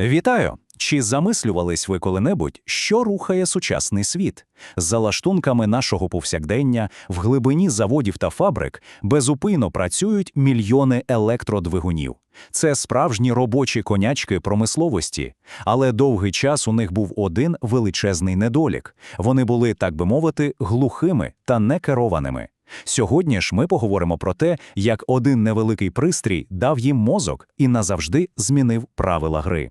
Вітаю! Чи замислювались ви коли-небудь, що рухає сучасний світ? За лаштунками нашого повсякдення, в глибині заводів та фабрик безупинно працюють мільйони електродвигунів. Це справжні робочі конячки промисловості. Але довгий час у них був один величезний недолік. Вони були, так би мовити, глухими та некерованими. Сьогодні ж ми поговоримо про те, як один невеликий пристрій дав їм мозок і назавжди змінив правила гри.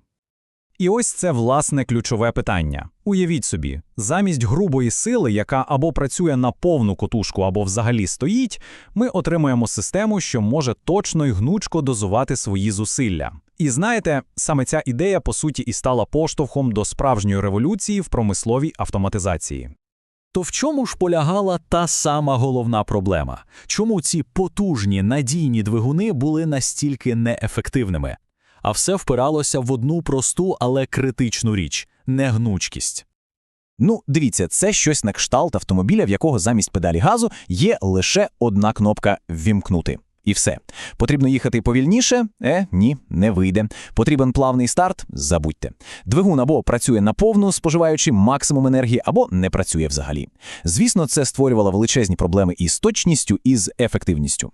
І ось це власне ключове питання. Уявіть собі, замість грубої сили, яка або працює на повну котушку, або взагалі стоїть, ми отримуємо систему, що може точно і гнучко дозувати свої зусилля. І знаєте, саме ця ідея по суті і стала поштовхом до справжньої революції в промисловій автоматизації. То в чому ж полягала та сама головна проблема? Чому ці потужні надійні двигуни були настільки неефективними? А все впиралося в одну просту, але критичну річ негнучкість. Ну, дивіться, це щось на кшталт автомобіля, в якого замість педалі газу є лише одна кнопка «Ввімкнути». І все. Потрібно їхати повільніше? Е, ні, не вийде. Потрібен плавний старт? Забудьте. Двигун або працює наповну, споживаючи максимум енергії, або не працює взагалі. Звісно, це створювало величезні проблеми із точністю, і з ефективністю.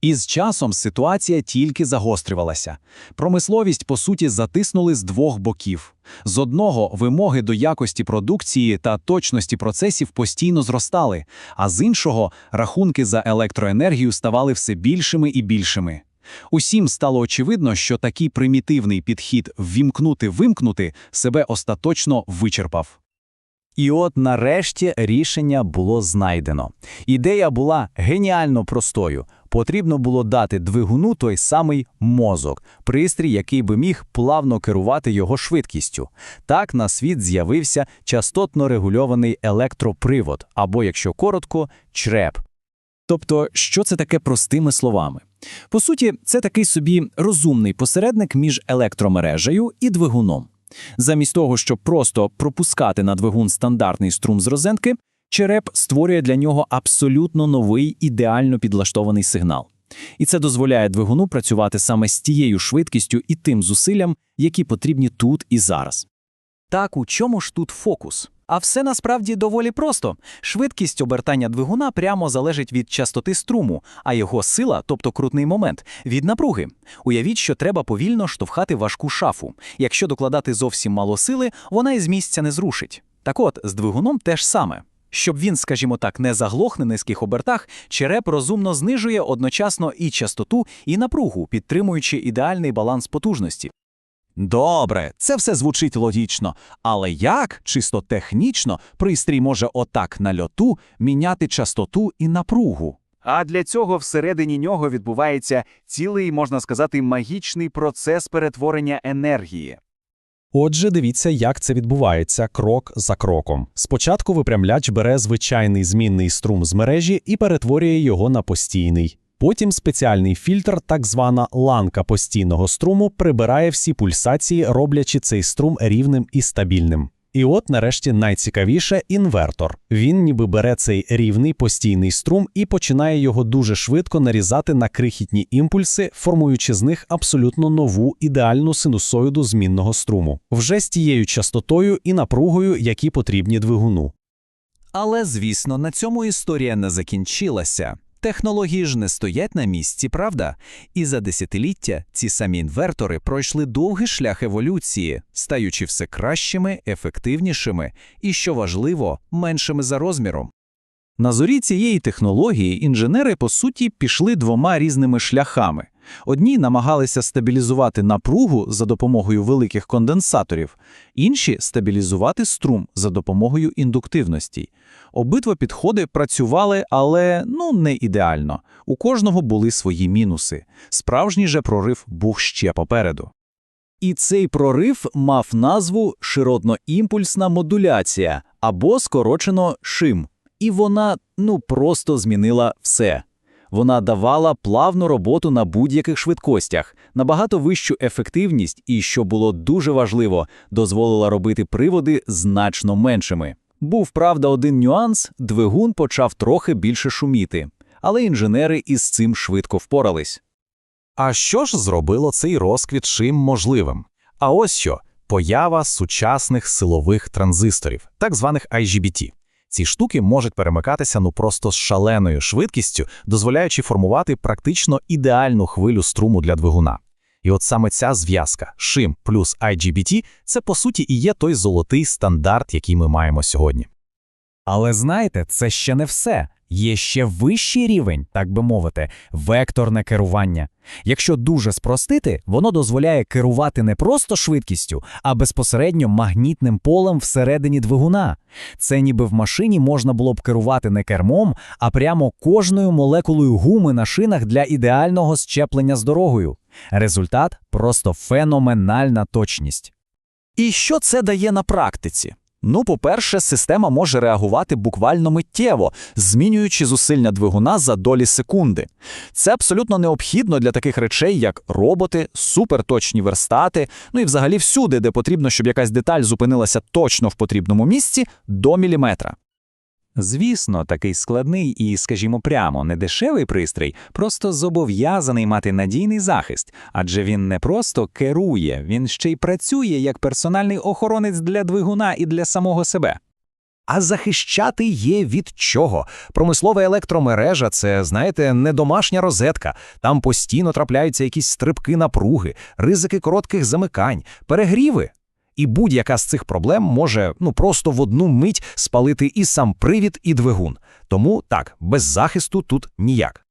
І з часом ситуація тільки загострювалася. Промисловість, по суті, затиснули з двох боків. З одного вимоги до якості продукції та точності процесів постійно зростали, а з іншого рахунки за електроенергію ставали все більшими і більшими. Усім стало очевидно, що такий примітивний підхід ввімкнути-вимкнути себе остаточно вичерпав. І от нарешті рішення було знайдено. Ідея була геніально простою. Потрібно було дати двигуну той самий мозок, пристрій, який би міг плавно керувати його швидкістю. Так на світ з'явився частотно регульований електропривод, або, якщо коротко, чреп. Тобто, що це таке простими словами? По суті, це такий собі розумний посередник між електромережею і двигуном. Замість того, щоб просто пропускати на двигун стандартний струм з розетки, череп створює для нього абсолютно новий ідеально підлаштований сигнал. І це дозволяє двигуну працювати саме з тією швидкістю і тим зусиллям, які потрібні тут і зараз. Так, у чому ж тут фокус? А все насправді доволі просто. Швидкість обертання двигуна прямо залежить від частоти струму, а його сила, тобто крутний момент, від напруги. Уявіть, що треба повільно штовхати важку шафу. Якщо докладати зовсім мало сили, вона із місця не зрушить. Так от, з двигуном теж саме. Щоб він, скажімо так, не заглох на низьких обертах, череп розумно знижує одночасно і частоту, і напругу, підтримуючи ідеальний баланс потужності. Добре, це все звучить логічно. Але як, чисто технічно, пристрій може отак на льоту міняти частоту і напругу? А для цього всередині нього відбувається цілий, можна сказати, магічний процес перетворення енергії. Отже, дивіться, як це відбувається крок за кроком. Спочатку випрямляч бере звичайний змінний струм з мережі і перетворює його на постійний. Потім спеціальний фільтр, так звана ланка постійного струму, прибирає всі пульсації, роблячи цей струм рівним і стабільним. І от, нарешті, найцікавіше інвертор. Він ніби бере цей рівний постійний струм і починає його дуже швидко нарізати на крихітні імпульси, формуючи з них абсолютно нову ідеальну синусоїду змінного струму, вже з тією частотою і напругою, які потрібні двигуну. Але, звісно, на цьому історія не закінчилася. Технології ж не стоять на місці, правда? І за десятиліття ці самі інвертори пройшли довгий шлях еволюції, стаючи все кращими, ефективнішими і, що важливо, меншими за розміром. На зорі цієї технології інженери, по суті, пішли двома різними шляхами. Одні намагалися стабілізувати напругу за допомогою великих конденсаторів, інші стабілізувати струм за допомогою індуктивності. Обидва підходи працювали, але ну не ідеально. У кожного були свої мінуси. Справжній же прорив був ще попереду. І цей прорив мав назву широтноімпульсна модуляція або скорочено ШИМ. І вона ну просто змінила все. Вона давала плавну роботу на будь-яких швидкостях, набагато вищу ефективність і, що було дуже важливо, дозволила робити приводи значно меншими. Був, правда, один нюанс двигун почав трохи більше шуміти, але інженери із цим швидко впорались. А що ж зробило цей розквіт шим можливим? А ось що поява сучасних силових транзисторів, так званих IGBT. Ці штуки можуть перемикатися ну просто з шаленою швидкістю, дозволяючи формувати практично ідеальну хвилю струму для двигуна. І от саме ця зв'язка шим плюс IGBT – це по суті і є той золотий стандарт, який ми маємо сьогодні. Але знаєте, це ще не все. Є ще вищий рівень, так би мовити, векторне керування. Якщо дуже спростити, воно дозволяє керувати не просто швидкістю, а безпосередньо магнітним полем всередині двигуна. Це ніби в машині можна було б керувати не кермом, а прямо кожною молекулою гуми на шинах для ідеального щеплення з дорогою. Результат просто феноменальна точність. І що це дає на практиці? Ну, по-перше, система може реагувати буквально миттєво, змінюючи зусилля двигуна за долі секунди. Це абсолютно необхідно для таких речей, як роботи, суперточні верстати, ну і взагалі всюди, де потрібно, щоб якась деталь зупинилася точно в потрібному місці до міліметра. Звісно, такий складний і, скажімо прямо, недешевий пристрій просто зобов'язаний мати надійний захист, адже він не просто керує, він ще й працює як персональний охоронець для двигуна і для самого себе. А захищати є від чого? Промислова електромережа це, знаєте, не домашня розетка. Там постійно трапляються якісь стрибки напруги, ризики коротких замикань, перегріви. І будь-яка з цих проблем може ну просто в одну мить спалити і сам привід, і двигун. Тому так, без захисту тут ніяк.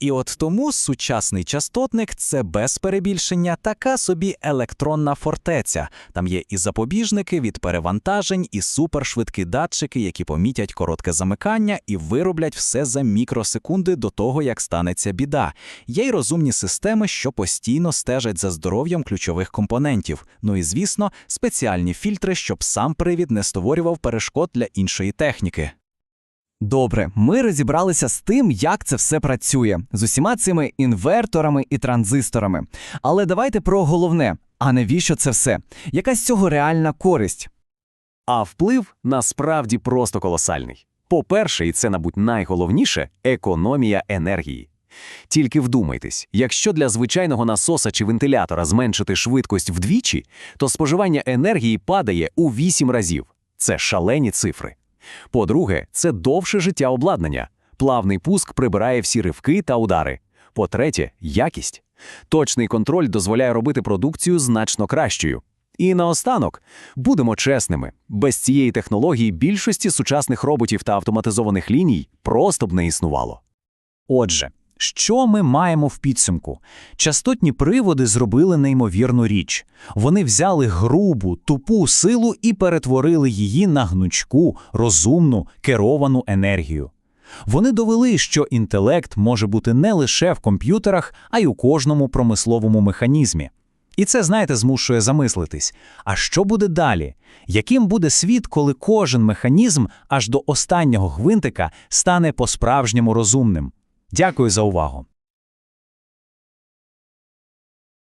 І от тому сучасний частотник це без перебільшення така собі електронна фортеця. Там є і запобіжники від перевантажень, і супершвидкі датчики, які помітять коротке замикання і вироблять все за мікросекунди до того, як станеться біда. Є й розумні системи, що постійно стежать за здоров'ям ключових компонентів. Ну і звісно, спеціальні фільтри, щоб сам привід не створював перешкод для іншої техніки. Добре, ми розібралися з тим, як це все працює, з усіма цими інверторами і транзисторами. Але давайте про головне: а навіщо це все? Яка з цього реальна користь? А вплив насправді просто колосальний. По-перше, і це, мабуть, найголовніше економія енергії. Тільки вдумайтесь, якщо для звичайного насоса чи вентилятора зменшити швидкість вдвічі, то споживання енергії падає у 8 разів. Це шалені цифри. По-друге, це довше життя обладнання. Плавний пуск прибирає всі ривки та удари. По-третє, якість. Точний контроль дозволяє робити продукцію значно кращою. І наостанок, будемо чесними, без цієї технології більшості сучасних роботів та автоматизованих ліній просто б не існувало. Отже, що ми маємо в підсумку? Частотні приводи зробили неймовірну річ. Вони взяли грубу, тупу силу і перетворили її на гнучку, розумну, керовану енергію. Вони довели, що інтелект може бути не лише в комп'ютерах, а й у кожному промисловому механізмі. І це, знаєте, змушує замислитись. А що буде далі? Яким буде світ, коли кожен механізм аж до останнього гвинтика стане по-справжньому розумним? Дякую за увагу.